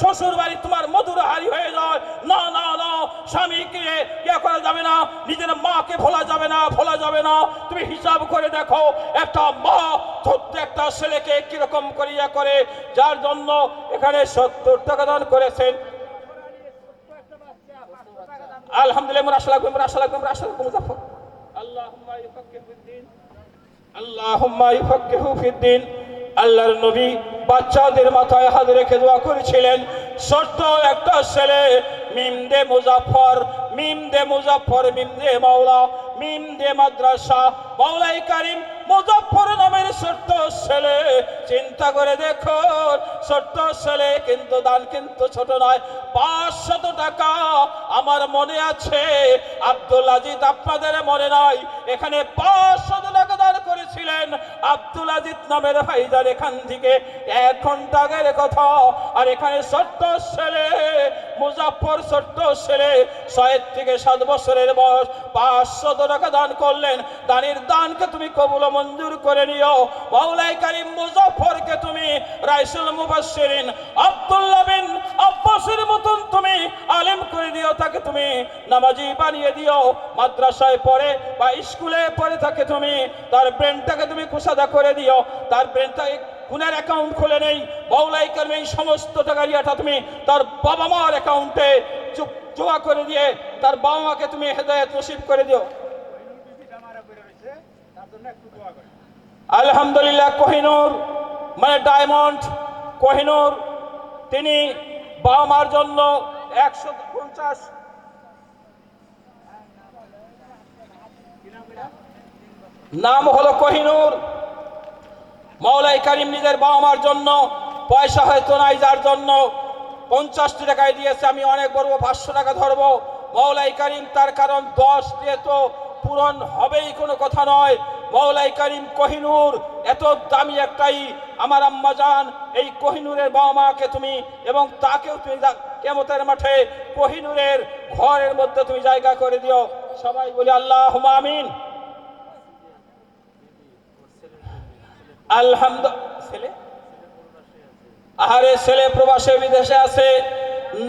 শ্বশুর বাড়ি তোমার মধুর হারি হয়ে যায়। না না না স্বামীকে ইয়ে করা যাবে না নিজের মাকে ভোলা যাবে না ভোলা যাবে না। তুমি হিসাব করে দেখো একটা মা ছোট্ট একটা ছেলেকে কীরকম করে ইয়ে করে যার জন্য এখানে সত্তর টাকা দান করেছেন। আলহামদুলিল্লাহ মুজাফর ইউফাক্কিহু ফিদ্দিন আল্লাহর নবী বাচ্চাদের মাথায় হাত রেখে দোয়া করেছিলেন। ছোট্ট একটা ছেলে, মিম দে মুজাফর মিম দে মুজাফর মিম দে মাওলা, মিম দে মাদ্রাসা, মাওলাই কারিম মুজাফর নামের ছোট্ট ছেলে। চিন্তা করে দেখো ছোট্ট ছেলে কিন্তু দান কিন্তু ছোট নয়, পাঁচশত টাকা আমার মনে আছে। আব্দুল আজিজ, আপনাদের মনে নয় এখানে পাঁচশত টাকা দান করেছিলেন। আব্দুল আজিজ নামের ভাইজান এখান থেকে এক ঘণ্টা আগের কথা। আর এখানে ছোট্ট ছেলে মুজাফর ছোট্ট ছেলে ছয় থেকে সাত বছরের বয়স, পাঁচশত টাকা দান করলেন। দানের দানকে তুমি কবুল মঞ্জুর করে নিও। মাওলাই কারিম মুজাফরকে তুমি রাইসুল মুবাশশিরিন, আব্দুল্লাহ বিন আব্বাসের মতন তুমি আলেম করে দিও, তাকে তুমি নামাজি বানিয়ে দিও। মাদ্রাসায় পড়ে বা স্কুলে পড়ে তাকে তুমি, তার ব্রেনটাকে তুমি কুসাদা করে দিও। তার ব্রেনটাকে খুনের অ্যাকাউন্ট খুলে নেই। বাউলাই কর্মী সমস্ত টাকা রিয়াটা তুমি তার বাবা মার অ্যাকাউন্টে জমা করে দিয়ে তার বাবা মাকে তুমি হেদায়ত নসিব করে দিও। আলহামদুলিল্লাহ, কোহিনুর মানে ডায়মন্ড, কোহিনুর, তিনি বাবা মার জন্য একশো পঞ্চাশ নাম হলো কোহিনুর। মাওলাই কারিম নিজের বাবা মার জন্য, পয়সা হয়তো নাই যার জন্য, পঞ্চাশটি টাকায় দিয়েছে, আমি অনেক বলব পাঁচশো টাকা ধরবো। মাওলাই কারিম তার কারণ দশ দিয়ে তো পূরণ হবেই কোনো কথা নয়। মৌলাই করিম কোহিনুর, এত দামি একটাই আমার আম্মা জান, এই কোহিনুরের বাবা মাকে তুমি এবং তাকেও তুমি কেমতের মাঠে কোহিনুরের ঘরের মধ্যে তুমি জায়গা করে দিও। সবাই বলি আল্লাহ আমিন। আলহামদ ছেলে? আহারে ছেলে প্রবাসে বিদেশে আছে।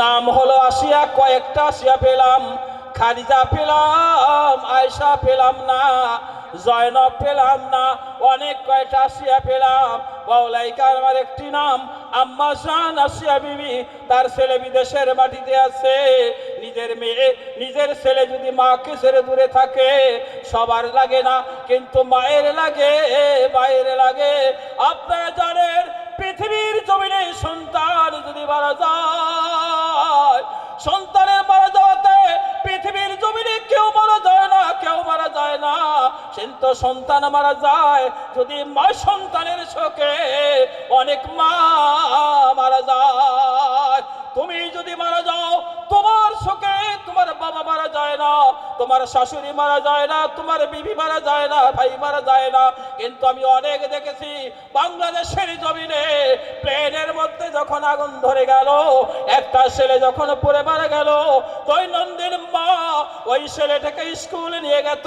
নাম হলো আসিয়া, কয়েকটা আসিয়া পেলাম। খাদিজা পেলাম আয়সা পেলাম না। জয়নব পেলাম না, অনেক কয়টা আসিয়া পেলাম। বাউলাইকার আমার একটি নাম, আম্মা শান আসিয়া বিবি, তার ছেলে বিদেশের মাটিতে আছে। নিজের মেয়ে, নিজের ছেলে যদি মাকে ছেড়ে দূরে থাকে, সবার লাগে না, কিন্তু মায়ের লাগে মায়ের লাগে। আপনারা জানেন, পৃথিবীর জমিনে সন্তান যদি মারা যায়, সন্তানের মারা যাওয়াতে পৃথিবীর জমিনে কেউ মারা যায় না, কেউ মারা যায় না। কিন্তু সন্তান মারা যায়, যদি মা সন্তানের শোকে অনেক মা মারা যায়। তুমি যদি মারা যাও, তোমার তোমার শাশুড়ি মারা যায় না, তোমার বিবি মারা যায় না, ভাই মারা যায় না। কিন্তু আমি অনেক দেখেছি, বাংলাদেশের জমিনে প্লেনের মধ্যে যখন আগুন ধরে গেল, একটা ছেলে যখন পড়ে মারা গেল, দৈনন্দিন মা ওই ছেলেটাকে স্কুলে নিয়ে গেত।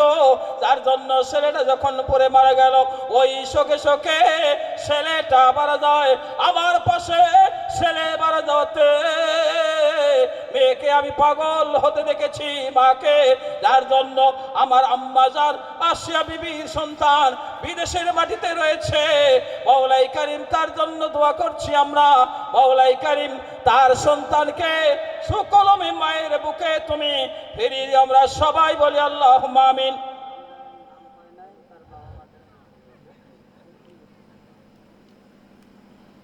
যার জন্য ছেলেটা যখন পড়ে মারা গেল, ওই শোকে শোকে ছেলেটা মারা যায়। আমার পাশে ছেলে মারা যাওয়াতে মেয়েকে আমি পাগল হতে দেখেছি মাকে, যার জন্য আমার আম্মাজার আসিয়া বিবির সন্তান বিদেশের মাটিতে রয়েছে। মৌলাই করিম তার জন্য দোয়া করছি আমরা। মৌলাই করিম তার সন্তানকে সুকলমে মায়ের বুকে তুমি ফিরিয়ে আমরা সবাই বলি আল্লাহ আমিন।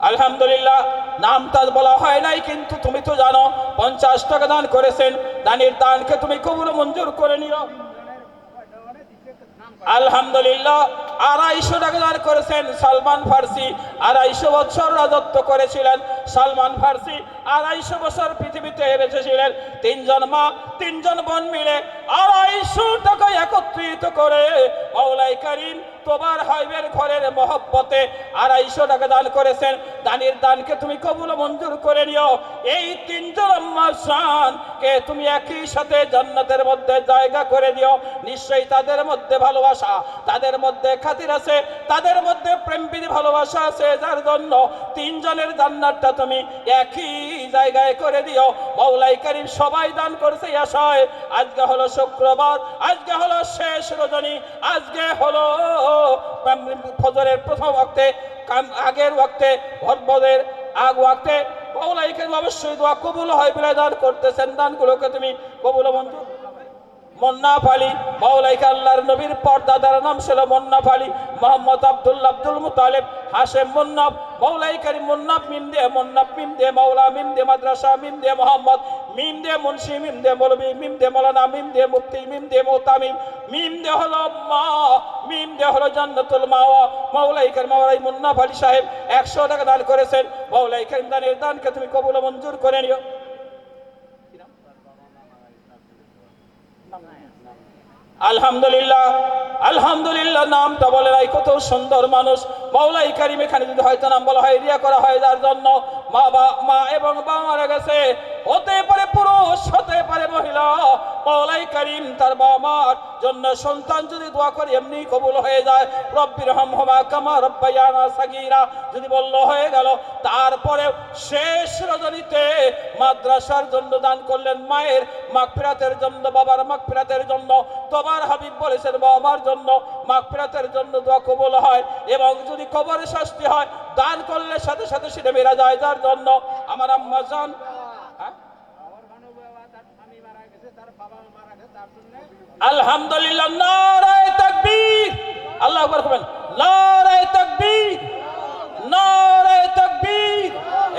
আলহামদুলিল্লাহ, নাম তার বলা হয় নাই, কিন্তু তুমি তো জানো, পঞ্চাশ টাকা দান করেছেন, দানের দানকে তুমি কবুল মঞ্জুর করে নিও। আলহামদুলিল্লাহ, আড়াইশো টাকা দান করেছেন সালমান ফার্সি, আড়াইশো বছর রাজত্ব করেছিলেন সালমান ফার্সি, আড়াইশো বছর পৃথিবীতে বেঁচেছিলেন তিনজন মা, তিনজন বোন মিলে আড়াইশো টাকা একত্রিত করে মাওলাই করিম তোমার হাইবের ঘরের মহব্বতে আড়াইশো টাকা দান করেছেন। দানের দানকে তুমি কবুল মঞ্জুর করে নিও। এই তিনজন আম্মা কে তুমি একই সাথে জান্নাতের মধ্যে জায়গা করে দিও, নিশ্চয়ই তাদের মধ্যে ভালোবাসা, তাদের মধ্যে খাতির আছে, তাদের মধ্যে প্রেম প্রীতি ভালোবাসা আছে, যার জন্য তিনজনের জান্নাতটা তুমি একই জায়গায় করে দিও। মৌলাই করিম সবাই দান করছে আশায়। আজকে হলো শুক্রবার, আজকে হলো শেষ রজনী, আজকে হলো ফজরের প্রথম ওয়াক্তে আগের ওয়াক্তে ভরবদের আগ ওয়াক্তে মৌলাই করিম অবশ্যই দোয়া কবুল হয় বলে দান করতেছেন। দানগুলোকে তুমি কবুল মঞ্জুর মন্নাফ আলী মাওলাইকা আল্লাহর নবীর পর্দাদার নাম ছিল মন্নাফ আলী মোহাম্মদ আব্দুল আব্দুল মুতালেব, হাশেম মুন্নাফ, মাওলাই করিম মুন্নাফ মিম দে মুন্নাফ মিম দে মাওলা মিম দে মাদ্রাসা মিম দে মোহাম্মদ মিম দে মুন্সি মিম দে মৌলবী মিম দে মৌলানা মিম দে মুফতি মিম দে মোতামিম মিম দে হলো মা মিম দে হলো জান্নাতুল মাওয়া, মাওলাই করিম, মাওলাই মুন্নাফ আলী সাহেব একশো টাকা দান করেছেন, মাওলাই করিম দানের দানকে তুমি কবুল মঞ্জুর করে নিও। আলহামদুলিল্লাহ আলহামদুলিল্লাহ, নামটা বলে নাই, কত সুন্দর মানুষ। মাওলাই কারিম এখানে যদি হয়তো নাম বলা হয় রিয়া করা হয়, যার জন্য মা বা, মা এবং বাবা মারা গেছে। হতে পারে পুরুষ, হতে পারে মহিলা। মাওলাই কারিম তার বাবা মার জন্য সন্তান যদি দোয়া করে, এমনি কবুল হয়ে যায়। রব্বির হামহমা কামা রব্বায়ানা সাগীরা। যদি বলল, হয়ে গেল। তারপরে শেষ রজনীতে মাদ্রাসার জন্য দান করলেন মায়ের, মাগফিরাতের জন্য, বাবার মাগফিরাতের জন্য। তোমার হাবিব বলেছেন, বাবার জন্য মাগফিরাতের জন্য দোয়া কবুল হয়। এবং যদি কবরে শাস্তি হয়, দান করলে সাথে সাথে সেটা বেরা যায়। যার জন্য আমার আম্মা জান আলহামদুলিল্লাহ, নারায়ে তাকবীর। আল্লাহু আকবার করবেন নারায়ে তাকবীর নারায়ে তাকবীর।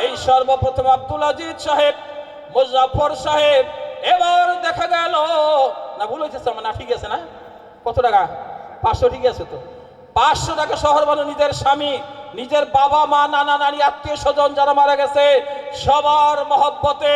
এই সর্বপ্রথম আব্দুল আজিজ সাহেব মুজাফর সাহেব, এবার দেখা গেল, না ভুল হয়েছে আমার না ঠিক আছে না? কত টাকা? পাঁচশো ঠিক আছে তো। পাঁচশো টাকা শহর বানু, নিজের স্বামী, নিজের বাবা মা, নানা নানি, আত্মীয় স্বজন যারা মারা গেছে, সবার মহব্বতে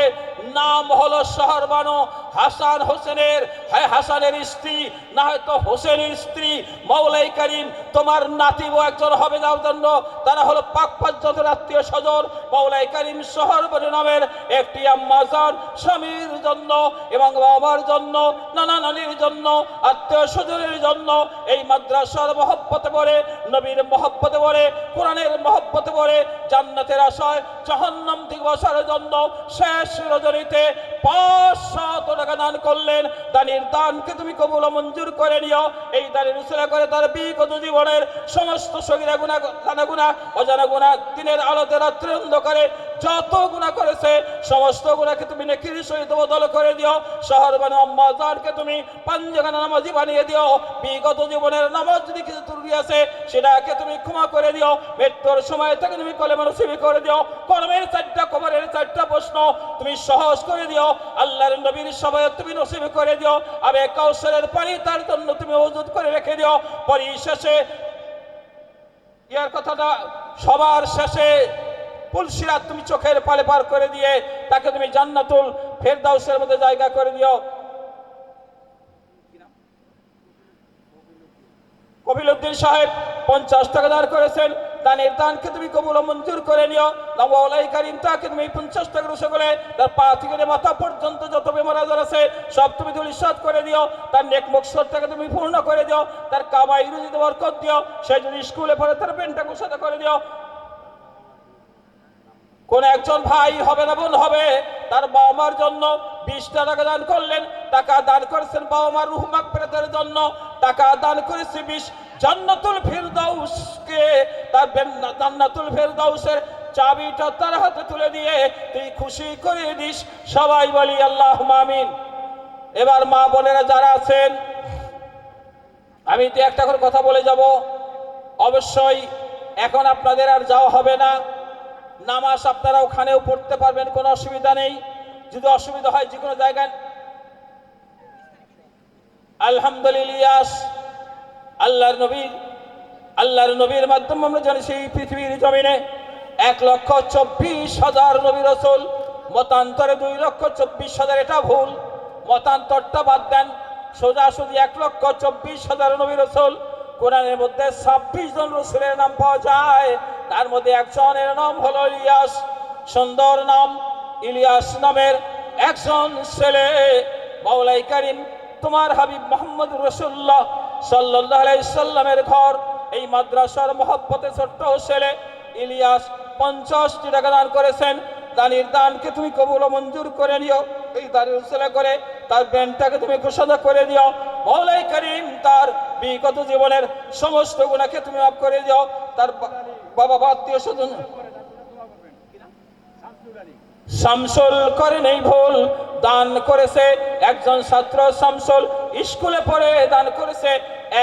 নাম হলো শহর বানু হাসান হোসেনের। হ্যাঁ হাসানের স্ত্রী, না হয়তো হোসেনের স্ত্রী। মৌলাই করিম, তোমার নাতিও একজন হবে যার জন্য। তারা হলো পাক পাঁচজন আত্মীয় স্বজন। মৌলাই করিম শহর বানু নামের একটি আম্মাজান স্বামীর জন্য এবং বাবার জন্য, নানা নানির জন্য, আত্মীয় স্বজনের জন্য এই মাদ্রাসার মহব্বতে পড়ে, নবীর মহব্বতে পড়ে, কোরআনের মহব্বতে পড়ে, জান্নাতের আশায় জাহান্নাম থেকে বসার জন্য শেষ রজনীতে পাঁচশত টাকা দান করলেন। দানের দানকে তুমি কবুল মঞ্জুর করে নিও। এই দানের উসিলা করে তার বিগত জীবনের সমস্ত সগিরা গুণা জানা গুণা, অজানা গুণা, দিনের আলোতে রাত্রে অন্ধকারে যত গুণা করেছে, সমস্ত গুণাকে তুমি নেকির সহিত বদল করে দিও। শহর বানু আম্মা জানকে তুমি পাঞ্জাগানা নামাজি বানিয়ে দিও। বিগত জীবনের নামাজ যদি কিছু ত্রুটি আছে, সেটাকে তুমি ক্ষমা করে দিও। মৃত্যুর সময় থেকে তুমি কলেমা নসিবি করে দিও। কলমের চারটা, কবরের চারটা প্রশ্ন। তুমি সহজ করে দিও, আল্লাহর নবীর সবাই তুমি নসিবি করে দিও আবে কৌশলের পানি তার জন্য তুমি মজুদ করে রেখে দিও। পরিশেষে ইয়ার কথাটা সবার শেষে পুলসিরাত তুমি চোখের পালে পার করে দিয়ে তাকে তুমি জান্নাতুল ফেরদাউসের মধ্যে জায়গা করে দিও। কবিলউদ্দিন সাহেব পঞ্চাশ টাকা দান করেছেন। দানের দানকে তুমি কবুল মঞ্জুর করে নিও। নবাউলাই কারিম তাকে তুমি পঞ্চাশ টাকা রসে করে তার পা থেকে মাথা পর্যন্ত যত বেমার আজার আছে, সব তুমি দুলিশাত করে দিও। তার নেক মকসদটাকে তুমি পূর্ণ করে দিও। তার কামাই রুজিতে বরকত দিও। সে যদি স্কুলে পড়ে, তার পেনটা কুসাতে করে দিও। কোন একজন ভাই হবে না, বোন হবে। তার বাবা মার জন্য বিশটা টাকা দান করলেন। টাকা দান করেছেন বাবা মার রুহমাক মাগফিরাতের জন্য। টাকা দান করেছে বিশ জান্নাতুল ফিরদাউসকে, তার জান্নাতুল ফিরদাউসের চাবিটা তার হাতে তুলে দিয়ে তুই খুশি করে দিস। সবাই বলি আল্লাহ মামিন এবার মা বোনেরা যারা আছেন, আমি তো একটা করে কথা বলে যাব। অবশ্যই এখন আপনাদের আর যাওয়া হবে না। নামাজ আপনারা ওখানেও পড়তে পারবেন, কোনো অসুবিধা নেই। যদি অসুবিধা হয় যে কোনো জায়গায়। আলহামদুলিল্লাহ আল্লাহর নবীর আল্লাহর নবীর মাধ্যমে আমরা জানি সেই পৃথিবীর জমিনে এক লক্ষ চব্বিশ হাজার নবী রসুল, মতান্তরে দুই লক্ষ চব্বিশ হাজার, এটা ভুল। মতান্তরটা বাদ দেন। সোজাসুজি এক লক্ষ চব্বিশ হাজার নবী রসুল, কোরআনের মধ্যে ছাব্বিশ জন রসুলের নাম পাওয়া যায়। তার মধ্যে একজনের নাম হলো ইলিয়াস, সুন্দর নাম ইলিয়াস নামের একজন ছেলে। মাওলাই করিম, তোমার হাবিব মোহাম্মদ রসুল্লাহ সাল্লাহ ঘর, এই মাদ্রাসার মহব্বতে ছোট্ট ছেলে ইলিয়াস পঞ্চাশটি টাকা দান করেছেন। দানির দানকে তুমি কবুল মঞ্জুর করে নিও। এই দানের উসলে করে তার ব্যান্ডটাকে তুমি ঘোষণা করে দিও। মৌলাই করিম তার বিগত জীবনের সমস্ত গুণাকে তুমি মাফ করে দিও। তার বাবা বা আত্মীয় স্বজন শামসুল করে নেই ভুল। দান করেছে একজন ছাত্র শামসুল। স্কুলে পড়ে দান করেছে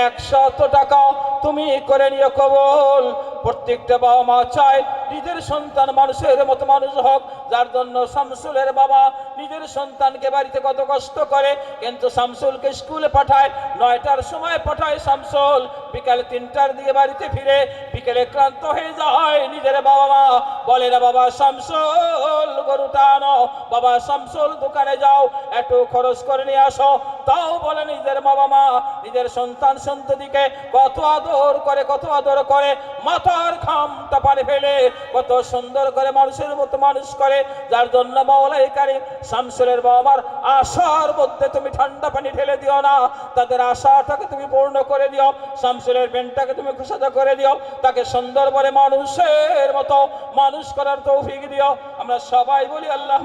একশত টাকা। তুমি করে নিও কবল। প্রত্যেকটা বাবা মা চায় নিজের সন্তান মানুষের মতো মানুষ হোক, যার জন্য শামসুলের বাবা নিজের সন্তানকে বাড়িতে কত কষ্ট করে, কিন্তু শামসুলকে স্কুলে পাঠায়, নয়টার সময় পাঠায় শামসুল। বিকালে তিনটার দিকে বাড়িতে ফিরে, বিকেলে ক্লান্ত হয়ে যায় নিজের বাবা মা বলে, না বাবা, শামসুল গরুটা আনো বাবা, শামসুল, দোকানে যাও, একটু খরচ করে নিয়ে আসো। তাও বলে নিজের বাবা মা নিজের সন্তান সন্ততিকে কত আদর করে, কত আদর করে, মাথার খামটা পানি ফেলে কত সুন্দর করে মানুষের মতো মানুষ করে, যার জন্য মাওলাই কারিম শামসুলের বাবা মার আশার মধ্যে তুমি ঠান্ডা পানি ঢেলে দিও না। তাদের আশাটাকে তুমি পূর্ণ করে দিও, শামসুলের পেনটাকে তুমি খুশাদা করে দিও, তাকে সুন্দর করে মানুষের মতো মানুষ করার তৌফিক দিও। আমরা সবাই বলি, আল্লাহ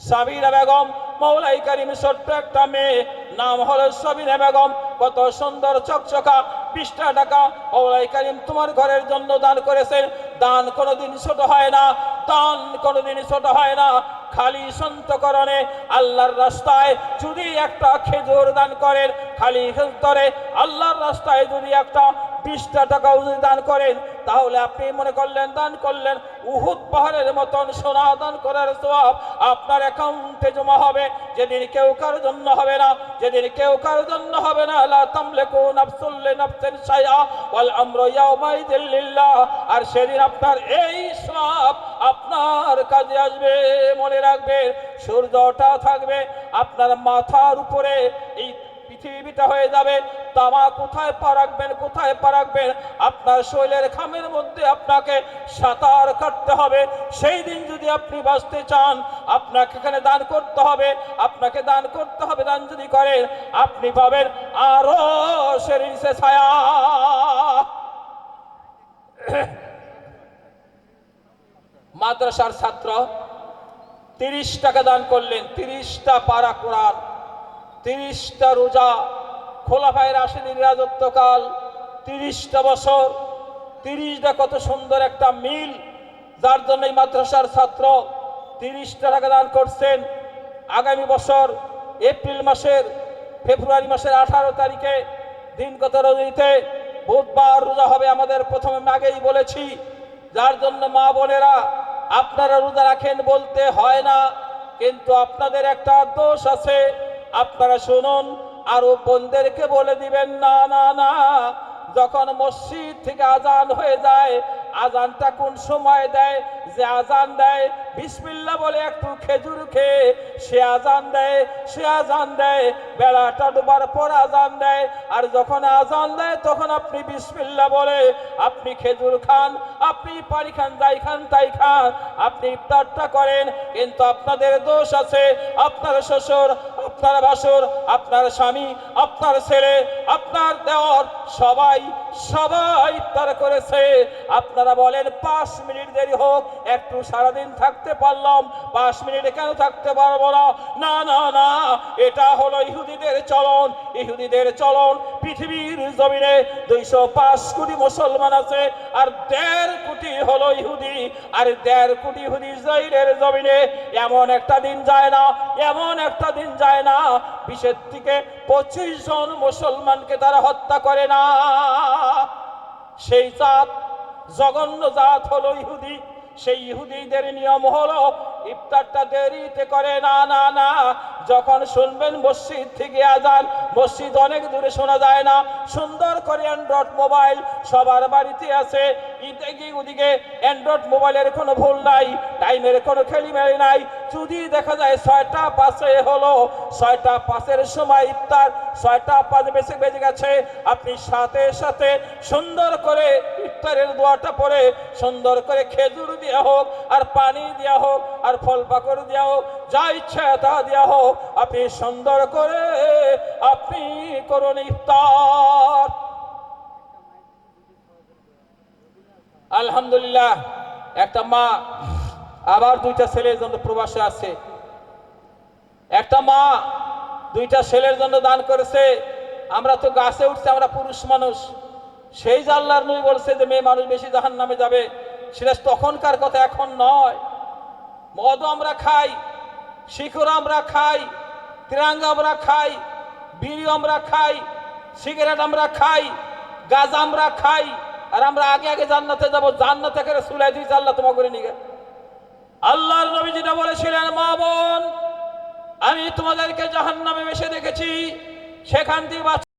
সাবিনা বেগম মৌলাই করিম ছোট্ট একটা মেয়ে, নাম হলো সাবিনা বেগম। কত সুন্দর চকচকা বিশটা টাকা মৌলাই করিম তোমার ঘরের জন্য দান করেছেন। দান কোনোদিন ছোট হয় না, দান কোনোদিন ছোট হয় না। খালি সন্তকরণে আল্লাহর রাস্তায় যদি একটা খেজুর দান করেন, খালি সন্তরে আল্লাহর রাস্তায় যদি একটা বিশটা টাকাও যদি দান করেন, তাহলে আপনি মনে করলেন, দান করলেন, উহুদ পাহাড়ের মতন সোনা দান করার সব আপনার অ্যাকাউন্টে জমা হবে। যেদিন কেউ কারোর জন্য হবে না, যেদিন কেউ কারোর জন্য হবে না, লা তামলিকু নাফসুল লিনাফসিন শাইআ ওয়াল আমরু ইয়াউমাইযিন লিল্লাহ। আর সেদিন আপনার এই সব আপনার কাজে আসবে, মনে রাখবেন সূর্যটা থাকবে, আপনার মাথার উপরে এই পৃথিবীটা হয়ে যাবে। তামা কোথায় পা রাখবেন, কোথায় পা রাখবেন? আপনার শরীরের খামের মধ্যে আপনাকে সাঁতার কাটতে হবে। সেই দিন যদি আপনি বাঁচতে চান, আপনাকে এখানে দান করতে হবে। আপনাকে দান করতে হবে, দান যদি করেন, আপনি পাবেন আরও সে ছায়া। মাদ্রাসার ছাত্র, তিরিশ টাকা দান করলেন, তিরিশটা পারা কোরআন। তিরিশটা রোজা খোলাফায় রাশিদিন রাজত্বকাল, তিরিশটা বছর, তিরিশটা কত সুন্দর একটা মিল, যার জন্য মাদ্রাসার ছাত্র তিরিশটা টাকা দান করছেন। আগামী বছর এপ্রিল মাসের, ফেব্রুয়ারি মাসের আঠারো তারিখে দিনগত রজনীতে বুধবার রোজা হবে আমাদের প্রথমে আগেই বলেছি। যার জন্য মা বোনেরা, আপনারা রোজা রাখেন বলতে হয় না, কিন্তু আপনাদের একটা দোষ আছে। আপনারা শুনুন, আরও বোনদেরকে বলে দিবেন, না না না। যখন মসজিদ থেকে আজান হয়ে যায়, আজানটা কোন সময় দেয়? যে আজান দেয় বিসমিল্লা বলে একটু খেজুর খেয়ে, সে আজান দেয়, সে আজান দেয়, বেলাটা ডুবার পর আজান দেয়, আর যখন আজান দেয়, তখন আপনি বিসমিল্লা বলে, আপনি খেজুর খান, আপনি পানি খান, যাই খান, তাই খান, আপনি ইফতারটা করেন, কিন্তু আপনাদের দোষ আছে, আপনার শ্বশুর, আপনার বাসুর আপনার স্বামী, আপনার ছেলে, আপনার দেওয়ার সবাই সবাই ইফতার করেছে, আপনারা বলেন পাঁচ মিনিট দেরি হোক একটু সারাদিন থাকতে পারলাম, পাঁচ মিনিটে কেন থাকতে পারব না? না না না, এটা হলো ইহুদিদের চলন ইহুদিদের চলন। পৃথিবীর জমিনে দুইশো পাঁচ কোটি মুসলমান আছে, আর দেড় কোটি হলো ইহুদি, আর দেড় কোটি ইহুদি ইসরায়েলের জমিনে এমন একটা দিন যায় না, এমন একটা দিন যায় না, বিশের থেকে পঁচিশ জন মুসলমানকে তারা হত্যা করে না। সেই জাত, জঘন্য জাত হলো ইহুদি সেই ইহুদিদের নিয়ম হলো ইফতারটা দেরিতে করে, না না না। যখন শুনবেন মসজিদ থেকে আজান, মসজিদ অনেক দূরে শোনা যায় না। সুন্দর করে অ্যান্ড্রয়েড মোবাইল সবার বাড়িতে আছে। এদিকে ওদিকে অ্যান্ড্রয়েড মোবাইলের কোনো ভুল নাই, টাইমের কোনো খেলিমেলি নাই। যদি দেখা যায় ছয়টা পাঁচে হলো, ছয়টা পাঁচের সময় ইফতার, ছয়টা পাঁচ বেশি বেজে গেছে। আপনি সাথে সাথে সুন্দর করে ইফতারের দোয়াটা পরে সুন্দর করে খেজুর দেওয়া হোক আর পানি দেওয়া হোক আর ফল পাকড় দেওয়া যা ইচ্ছা তা দেওয়া হোক আপনি সুন্দর করে আপনি করুন ইফতার। আলহামদুলিল্লাহ, একটা মা, আবার দুইটা ছেলের জন্য প্রবাসে আছে। একটা মা, দুইটা ছেলের জন্য দান করেছে। আমরা তো গাছে উঠছে, আমরা পুরুষ মানুষ। সেই যে আল্লাহর নবী বলছে যে, মেয়ে মানুষ বেশি জাহান নামে যাবে। সেটা তখনকার কথা, এখন নয়। মদ আমরা খাই শিখর আমরা খাই তিরাঙ্গা আমরা খাই, বিড়ি আমরা খাই, সিগারেট আমরা খাই, গাঁজা আমরা খাই, আর আমরা আগে আগে জান্নাতে যাব, জান্নাতে করে সুলাই দিয়েছে আল্লাহ তোমাকে করে নিগে আল্লাহর নবী যেটা বলেছিলেন, মা বোন, আমি তোমাদেরকে জাহান নামে বেসে দেখেছি, সেখান থেকে